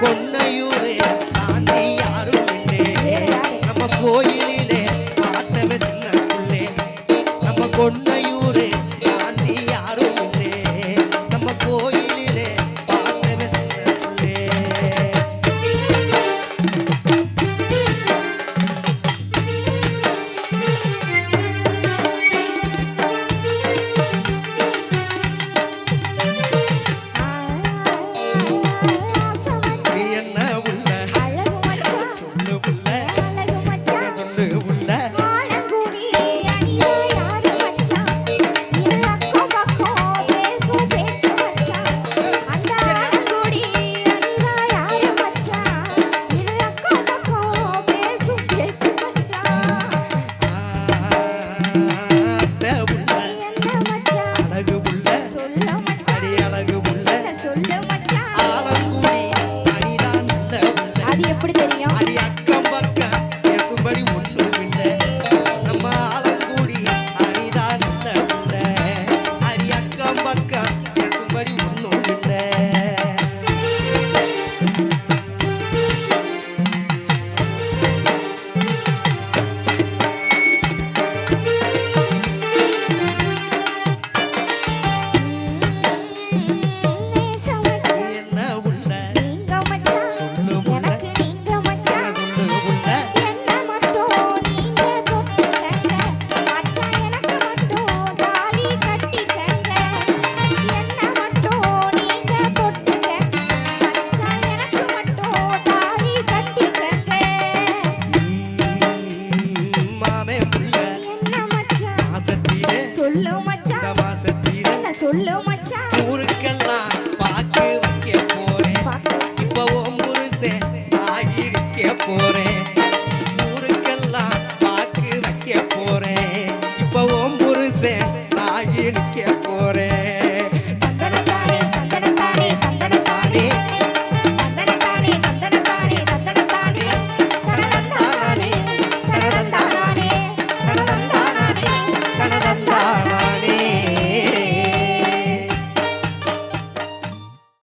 கொன்ன சொல்லு மச்சான் ஊருக்கெல்லாம் பாக்கு வைக்க போறேன். இப்ப ஓம் குருசே ஆகி வைக்க போறேன். ஊருக்கெல்லாம் பாக்கு வைக்க போறேன்.